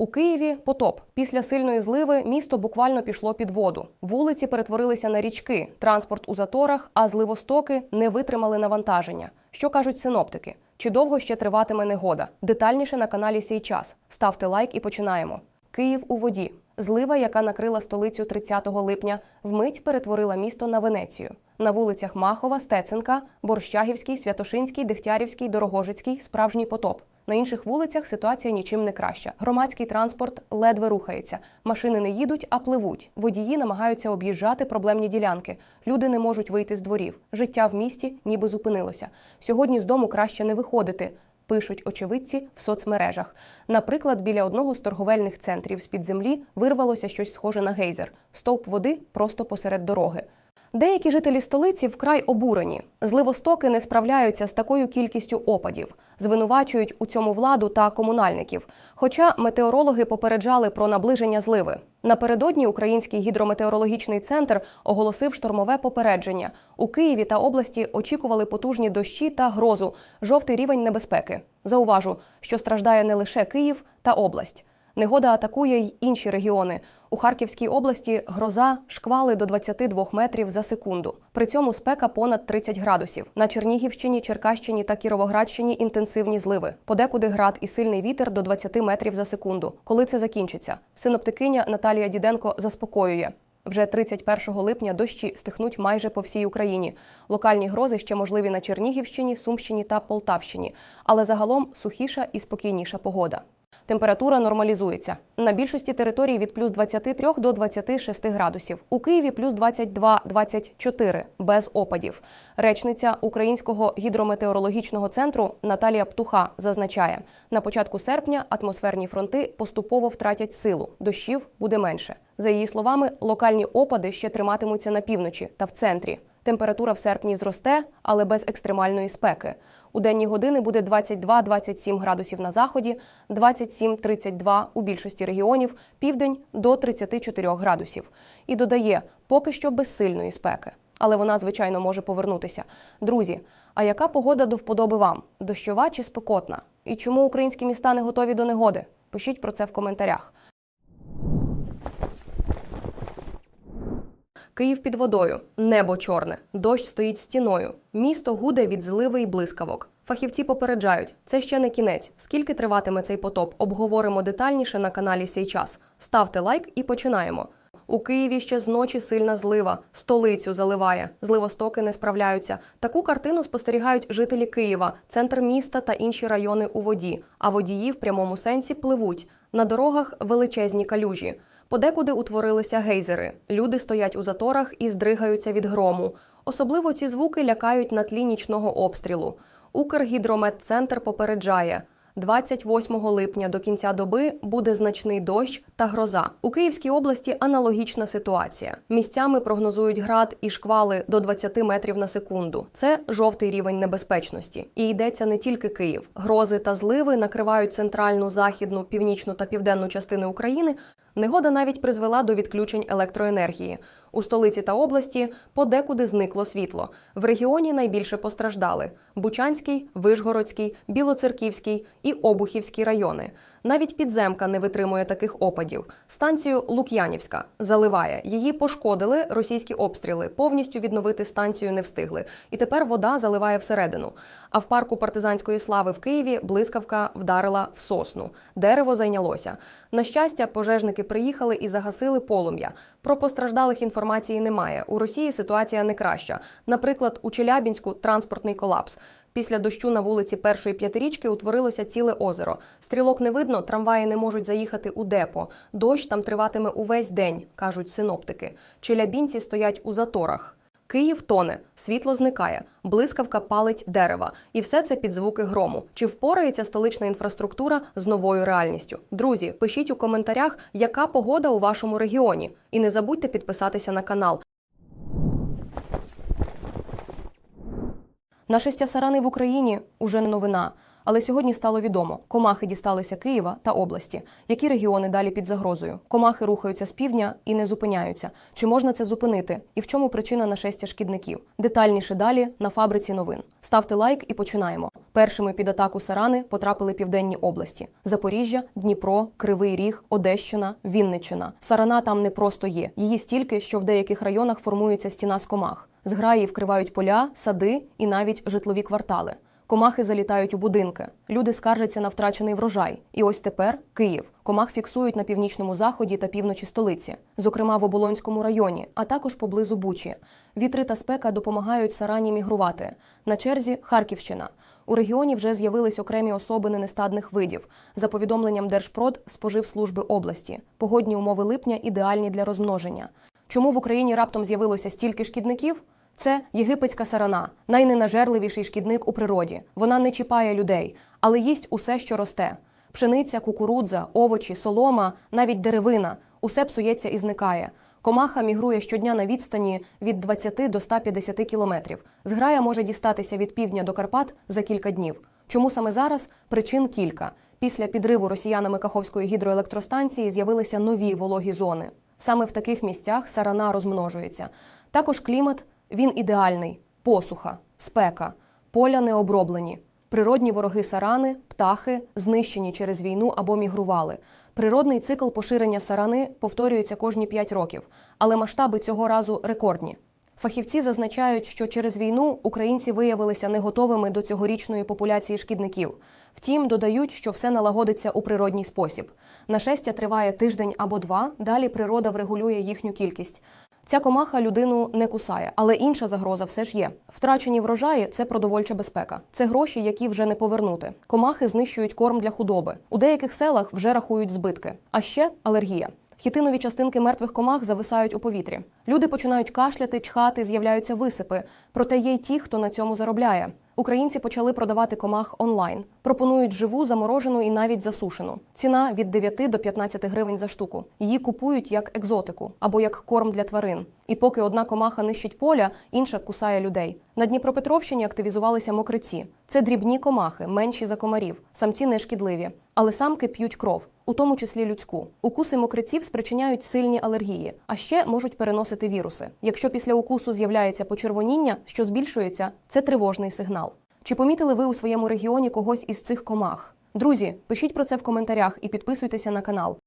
У Києві потоп. Після сильної зливи місто буквально пішло під воду. Вулиці перетворилися на річки, транспорт у заторах, а зливостоки не витримали навантаження. Що кажуть синоптики? Чи довго ще триватиме негода? Детальніше на каналі Сій час. Ставте лайк і починаємо. Київ у воді. Злива, яка накрила столицю 30 липня, вмить перетворила місто на Венецію. На вулицях Махова, Стеценка, Борщагівський, Святошинський, Дегтярівський, Дорогожицький справжній потоп. На інших вулицях ситуація нічим не краща. Громадський транспорт ледве рухається. Машини не їдуть, а пливуть. Водії намагаються об'їжджати проблемні ділянки. Люди не можуть вийти з дворів. Життя в місті ніби зупинилося. Сьогодні з дому краще не виходити. Пишуть очевидці в соцмережах. Наприклад, біля одного з торговельних центрів з-під землі вирвалося щось схоже на гейзер. Стовп води просто посеред дороги. Деякі жителі столиці вкрай обурені. Зливостоки не справляються з такою кількістю опадів, звинувачують у цьому владу та комунальників. Хоча метеорологи попереджали про наближення зливи. Напередодні Український гідрометеорологічний центр оголосив штормове попередження. У Києві та області очікували потужні дощі та грозу, жовтий рівень небезпеки. Зауважу, що страждає не лише Київ та область. Негода атакує й інші регіони. У Харківській області гроза шквали до 22 метрів за секунду. При цьому спека понад 30 градусів. На Чернігівщині, Черкащині та Кіровоградщині інтенсивні зливи. Подекуди град і сильний вітер до 20 метрів за секунду. Коли це закінчиться? Синоптикиня Наталія Діденко заспокоює. Вже 31 липня дощі стихнуть майже по всій Україні. Локальні грози ще можливі на Чернігівщині, Сумщині та Полтавщині, але загалом сухіша і спокійніша погода. Температура нормалізується. На більшості територій від плюс 23 до 26 градусів. У Києві плюс 22-24 без опадів. Речниця Українського гідрометеорологічного центру Наталія Птуха зазначає, на початку серпня атмосферні фронти поступово втратять силу. Дощів буде менше. За її словами, локальні опади ще триматимуться на півночі та в центрі. Температура в серпні зросте, але без екстремальної спеки. У денні години буде 22-27 градусів на заході, 27-32 у більшості регіонів, південь до 34 градусів. І додає, поки що без сильної спеки. Але вона, звичайно, може повернутися. Друзі, а яка погода до вподоби вам? Дощова чи спекотна? І чому українські міста не готові до негоди? Пишіть про це в коментарях. Київ під водою, небо чорне, дощ стоїть стіною. Місто гуде від зливи й блискавок. Фахівці попереджають, це ще не кінець. Скільки триватиме цей потоп? Обговоримо детальніше на каналі Сей час. Ставте лайк і починаємо. У Києві ще з ночі сильна злива, столицю заливає. Зливостоки не справляються. Таку картину спостерігають жителі Києва, центр міста та інші райони у воді. А водії в прямому сенсі пливуть. На дорогах величезні калюжі. Подекуди утворилися гейзери. Люди стоять у заторах і здригаються від грому. Особливо ці звуки лякають на тлі нічного обстрілу. Укргідрометцентр попереджає. 28 липня до кінця доби буде значний дощ та гроза. У Київській області аналогічна ситуація. Місцями прогнозують град і шквали до 20 метрів на секунду. Це жовтий рівень небезпечності. І йдеться не тільки Київ. Грози та зливи накривають центральну, західну, північну та південну частини України. Негода навіть призвела до відключень електроенергії. У столиці та області подекуди зникло світло. В регіоні найбільше постраждали: Бучанський, Вишгородський, Білоцерківський і Обухівський райони. Навіть підземка не витримує таких опадів. Станцію Лук'янівська заливає. Її пошкодили російські обстріли. Повністю відновити станцію не встигли. І тепер вода заливає всередину. А в парку партизанської слави в Києві блискавка вдарила в сосну. Дерево зайнялося. На щастя, пожежники приїхали і загасили полум'я. Про постраждалих інформації немає. У Росії ситуація не краща. Наприклад, у Челябінську транспортний колапс. Після дощу на вулиці першої п'ятирічки утворилося ціле озеро. Стрілок не видно, трамваї не можуть заїхати у депо. Дощ там триватиме увесь день, кажуть синоптики. Челябінці стоять у заторах. Київ тоне, світло зникає, блискавка палить дерева, і все це під звуки грому. Чи впорається столична інфраструктура з новою реальністю? Друзі, пишіть у коментарях, яка погода у вашому регіоні, і не забудьте підписатися на канал. Нашестя сарани в Україні уже не новина. Але сьогодні стало відомо, комахи дісталися Києва та області. Які регіони далі під загрозою? Комахи рухаються з півдня і не зупиняються. Чи можна це зупинити? І в чому причина нашестя шкідників? Детальніше далі на фабриці новин. Ставте лайк і починаємо. Першими під атаку Сарани потрапили південні області: Запоріжжя, Дніпро, Кривий Ріг, Одещина, Вінниччина. Сарана там не просто є. Її стільки, що в деяких районах формується стіна з комах. Зграї вкривають поля, сади і навіть житлові квартали. Комахи залітають у будинки. Люди скаржаться на втрачений врожай. І ось тепер Київ. Комах фіксують на північному заході та півночі столиці, зокрема в Оболонському районі, а також поблизу Бучі. Вітри та спека допомагають сарані мігрувати. На черзі Харківщина. У регіоні вже з'явились окремі особини нестадних видів. За повідомленням Держпрод, споживслужби області. Погодні умови липня ідеальні для розмноження. Чому в Україні раптом з'явилося стільки шкідників? Це єгипетська сарана, найненажерливіший шкідник у природі. Вона не чіпає людей, але їсть усе, що росте: пшениця, кукурудза, овочі, солома, навіть деревина. Усе псується і зникає. Комаха мігрує щодня на відстані від 20 до 150 кілометрів. Зграя може дістатися від півдня до Карпат за кілька днів. Чому саме зараз? Причин кілька. Після підриву росіянами Каховської гідроелектростанції з'явилися нові вологі зони. Саме в таких місцях сарана розмножується. Також клімат він ідеальний: посуха, спека, поля не оброблені. Природні вороги сарани, птахи, знищені через війну або мігрували. Природний цикл поширення сарани повторюється кожні 5 років, але масштаби цього разу рекордні. Фахівці зазначають, що через війну українці виявилися не готовими до цьогорічної популяції шкідників. Втім, додають, що все налагодиться у природній спосіб. Нашестя триває тиждень або два. Далі природа врегулює їхню кількість. Ця комаха людину не кусає, але інша загроза все ж є. Втрачені врожаї це продовольча безпека. Це гроші, які вже не повернути. Комахи знищують корм для худоби. У деяких селах вже рахують збитки. А ще алергія. Хітинові частинки мертвих комах зависають у повітрі. Люди починають кашляти, чхати, з'являються висипи. Проте є й ті, хто на цьому заробляє. Українці почали продавати комах онлайн. Пропонують живу, заморожену і навіть засушену. Ціна від 9 до 15 гривень за штуку. Її купують як екзотику або як корм для тварин. І поки одна комаха нищить поля, інша кусає людей. На Дніпропетровщині активізувалися мокриці. Це дрібні комахи, менші за комарів. Самці не шкідливі. Але самки п'ють кров, у тому числі людську. Укуси мокриців спричиняють сильні алергії, а ще можуть переносити віруси. Якщо після укусу з'являється почервоніння, що збільшується, це тривожний сигнал. Чи помітили ви у своєму регіоні когось із цих комах? Друзі, пишіть про це в коментарях і підписуйтеся на канал.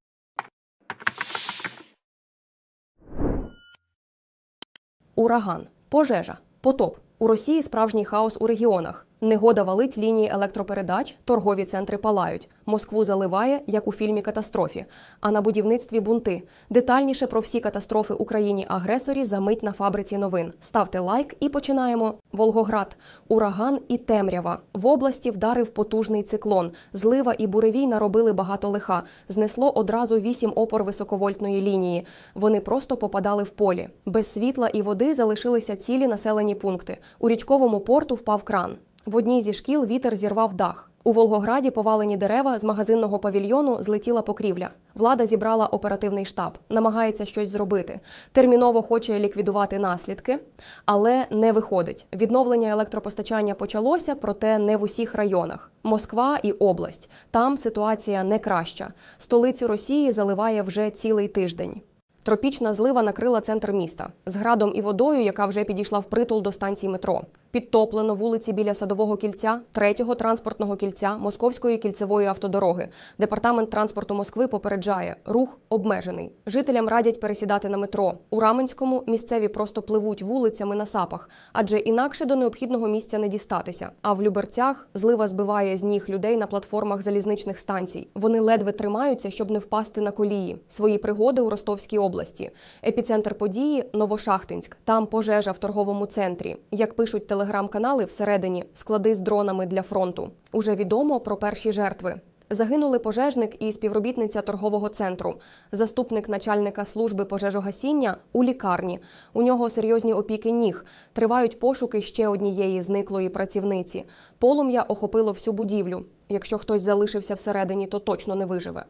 Ураган, пожежа, потоп. У Росії справжній хаос у регіонах. Негода валить лінії електропередач, торгові центри палають. Москву заливає, як у фільмі Катастрофі. А на будівництві бунти. Детальніше про всі катастрофи Україні-агресорі за мить на фабриці новин. Ставте лайк і починаємо. Волгоград, ураган і темрява. В області вдарив потужний циклон. Злива і буревій наробили багато лиха. Знесло одразу вісім опор високовольтної лінії. Вони просто попадали в полі. Без світла і води залишилися цілі населені пункти. У річковому порту впав кран. В одній зі шкіл вітер зірвав дах. У Волгограді повалені дерева з магазинного павільйону злетіла покрівля. Влада зібрала оперативний штаб, намагається щось зробити. Терміново хоче ліквідувати наслідки, але не виходить. Відновлення електропостачання почалося, проте не в усіх районах. Москва і область. Там ситуація не краща. Столицю Росії заливає вже цілий тиждень. Тропічна злива накрила центр міста з градом і водою, яка вже підійшла впритул до станції метро. Підтоплено вулиці біля садового кільця, третього транспортного кільця Московської кільцевої автодороги. Департамент транспорту Москви попереджає, рух обмежений. Жителям радять пересідати на метро. У Раменському місцеві просто пливуть вулицями на сапах, адже інакше до необхідного місця не дістатися. А в Люберцях злива збиває з ніг людей на платформах залізничних станцій. Вони ледве тримаються, щоб не впасти на колії. Свої пригоди у Ростовській області. Епіцентр події Новошахтинськ. Там пожежа в торговому центрі. Як пишуть телеграм-канали, всередині склади з дронами для фронту. Уже відомо про перші жертви. Загинули пожежник і співробітниця торгового центру, заступник начальника служби пожежогасіння у лікарні. У нього серйозні опіки ніг. Тривають пошуки ще однієї зниклої працівниці. Полум'я охопило всю будівлю. Якщо хтось залишився всередині, то точно не виживе.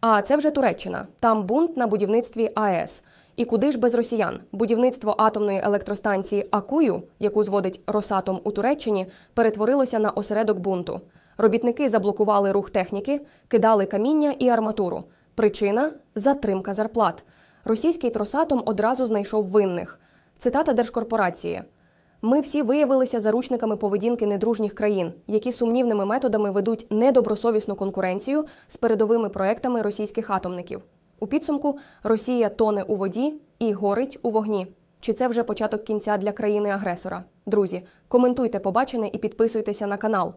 А це вже Туреччина. Там бунт на будівництві АЕС. І куди ж без росіян? Будівництво атомної електростанції Акую, яку зводить Росатом у Туреччині, перетворилося на осередок бунту. Робітники заблокували рух техніки, кидали каміння і арматуру. Причина затримка зарплат. Російський Тросатом одразу знайшов винних. Цитата держкорпорації. Ми всі виявилися заручниками поведінки недружніх країн, які сумнівними методами ведуть недобросовісну конкуренцію з передовими проектами російських атомників. У підсумку Росія тоне у воді і горить у вогні. Чи це вже початок кінця для країни-агресора? Друзі, коментуйте побачене і підписуйтеся на канал.